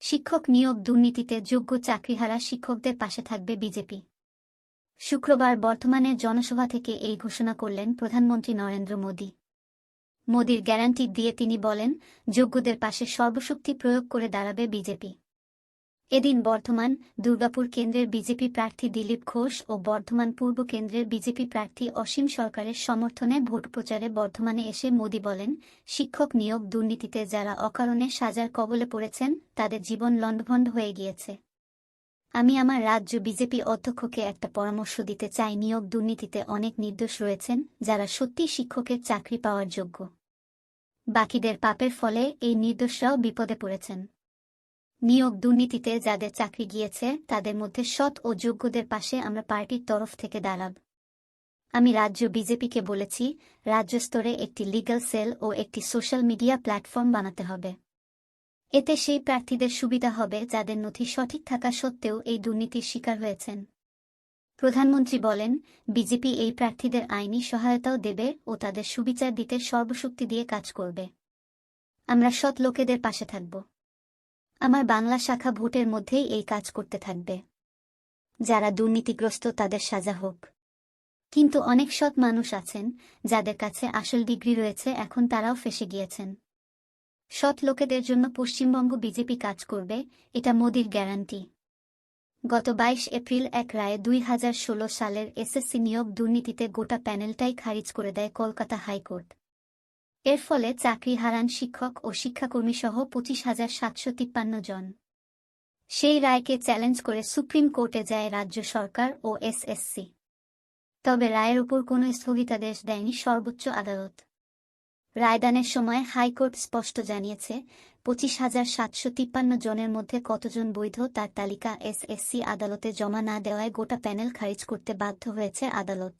শিক্ষক নিয়োগ দুর্নীতিতে যোগ্য চাকরিহারা শিক্ষকদের পাশে থাকবে বিজেপি। শুক্রবার বর্তমানে জনসভা থেকে এই ঘোষণা করলেন প্রধানমন্ত্রী নরেন্দ্র মোদী। মোদির গ্যারান্টি দিয়ে তিনি বলেন, যোগ্যদের পাশে সর্বশক্তি প্রয়োগ করে দাঁড়াবে বিজেপি। এদিন বর্ধমান, দুর্গাপুর কেন্দ্রের বিজেপি প্রার্থী দিলীপ ঘোষ ও বর্ধমান পূর্ব কেন্দ্রের বিজেপি প্রার্থী অসীম সরকারের সমর্থনে ভোট প্রচারে বর্ধমানে এসে মোদি বলেন, শিক্ষক নিয়োগ দুর্নীতিতে যারা অকারণে সাজার কবলে পড়েছেন, তাদের জীবন লণ্ডভণ্ড হয়ে গিয়েছে। আমি আমার রাজ্য বিজেপি অধ্যক্ষকে একটা পরামর্শ দিতে চাই, নিয়োগ দুর্নীতিতে অনেক নির্দোষ রয়েছেন, যারা সত্যি শিক্ষকের চাকরি পাওয়ার যোগ্য। বাকিদের পাপের ফলে এই নির্দোষরাও বিপদে পড়েছেন। নিয়োগ দুর্নীতিতে যাদের চাকরি গিয়েছে, তাদের মধ্যে সৎ ও যোগ্যদের পাশে আমরা পার্টির তরফ থেকে দাঁড়াব। আমি রাজ্য বিজেপিকে বলেছি, রাজ্য স্তরে একটি লিগ্যাল সেল ও একটি সোশ্যাল মিডিয়া প্ল্যাটফর্ম বানাতে হবে। এতে সেই প্রার্থীদের সুবিধা হবে যাদের নথি সঠিক থাকা সত্ত্বেও এই দুর্নীতির শিকার হয়েছেন। প্রধানমন্ত্রী বলেন, বিজেপি এই প্রার্থীদের আইনি সহায়তাও দেবে ও তাদের সুবিচার দিতে সর্বশক্তি দিয়ে কাজ করবে। আমরা সৎ লোকেদের পাশে থাকব। আমার বাংলা শাখা ভোটের মধ্যেই এই কাজ করতে থাকবে। যারা দুর্নীতিগ্রস্ত তাদের সাজা হোক। কিন্তু অনেক সৎ মানুষ আছেন, যাদের কাছে আসল ডিগ্রি রয়েছে, এখন তারাও ফেসে গিয়েছেন। সৎ লোকেদের জন্য পশ্চিমবঙ্গ বিজেপি কাজ করবে, এটা মোদির গ্যারান্টি। গত বাইশ এপ্রিল এক রায়ে দুই হাজার ষোলো সালের এসএসসি নিয়োগ দুর্নীতিতে গোটা প্যানেলটাই খারিজ করে দেয় কলকাতা হাইকোর্ট। এর ফলে চাকরি হারান শিক্ষক ও শিক্ষাকর্মী সহ পঁচিশ হাজার সাতশো তিপ্পান্ন জন। সেই রায়কে চ্যালেঞ্জ করে সুপ্রিম কোর্টে যায় রাজ্য সরকার ও এসএসসি তবে রায়ের উপর কোনো স্থগিতাদেশ দেয়নি সর্বোচ্চ আদালত। রায়দানের সময় হাইকোর্ট স্পষ্ট জানিয়েছে, পঁচিশ হাজার সাতশো তিপ্পান্ন জনের মধ্যে কতজন বৈধ তার তালিকা এসএসসি আদালতে জমা না দেওয়ায় গোটা প্যানেল খারিজ করতে বাধ্য হয়েছে আদালত।